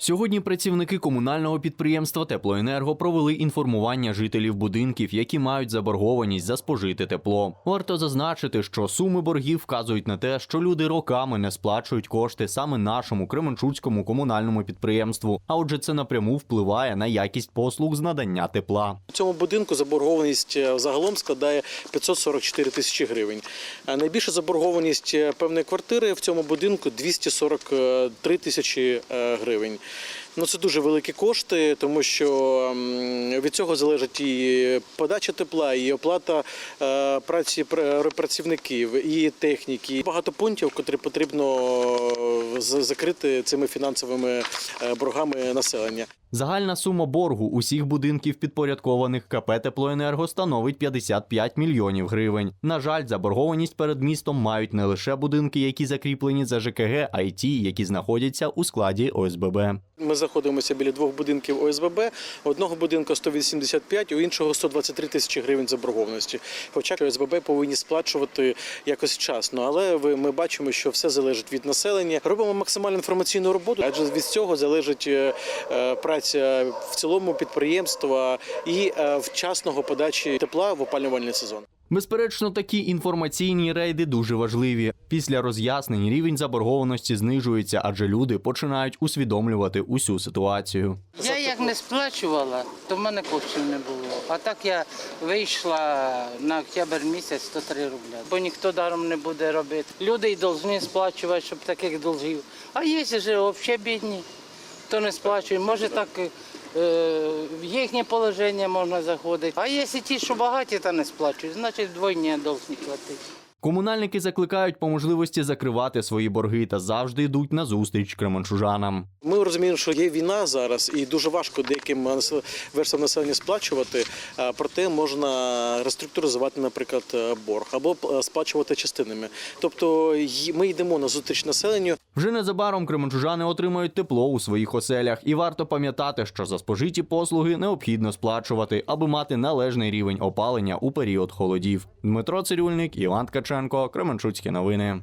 Сьогодні працівники комунального підприємства Теплоенерго провели інформування жителів будинків, які мають заборгованість за спожите тепло. Варто зазначити, що суми боргів вказують на те, що люди роками не сплачують кошти саме нашому Кременчуцькому комунальному підприємству. А отже, це напряму впливає на якість послуг з надання тепла. У цьому будинку заборгованість е, загалом складає 544 тисячі гривень. А найбільша заборгованість е, певної квартири в цьому будинку 243 тисячі е, гривень. Ну це дуже великі кошти, тому що від цього залежить і подача тепла, і оплата е, праці працівників, і техніки. Багато пунктів, котрі потрібно е, закрити цими фінансовими е, боргами населення. Загальна сума боргу усіх будинків підпорядкованих КП Теплоенерго становить 55 мільйонів гривень. На жаль, заборгованість перед містом мають не лише будинки, які закріплені за ЖКГ, а й ті, які знаходяться у складі ОСББ. Ми знаходимося біля двох будинків ОСББ. Одного будинку 185, у іншого 123 тисячі гривень заборгованості. Хоча ОСББ повинні сплачувати якось вчасно, але ми бачимо, що все залежить від населення. Робимо максимальну інформаційну роботу, адже від цього залежить е, е, праця в цілому підприємства і е, вчасного подачі тепла в опалювальний сезон. Безперечно, такі інформаційні рейди дуже важливі. Після роз'яснень рівень заборгованості знижується, адже люди починають усвідомлювати усю ситуацію. Я як не сплачувала, то в мене коштів не було. А так я вийшла на октябрь місяць 103 рубля. Бо ніхто даром не буде робити. Люди й повинні сплачувати, щоб таких долгів. А є ж взагалі бідні, хто не сплачує. Може так е, в їхнє положення можна заходити. А якщо ті, що багаті та не сплачують, значить двойні повинні платити. Комунальники закликають по можливості закривати свої борги та завжди йдуть на зустріч кременчужанам. Ми розуміємо, що є війна зараз, і дуже важко деяким верствам населення сплачувати. а, Проте можна реструктуризувати, наприклад, е, борг або е, сплачувати частинами. Тобто ми йдемо на зустріч населенню. Вже незабаром кременчужани отримають тепло у своїх оселях, і варто пам'ятати, що за спожиті послуги необхідно сплачувати, аби мати належний рівень опалення у період холодів. Дмитро Цирюльник, Іван Ткаченко, Кременчуцькі новини.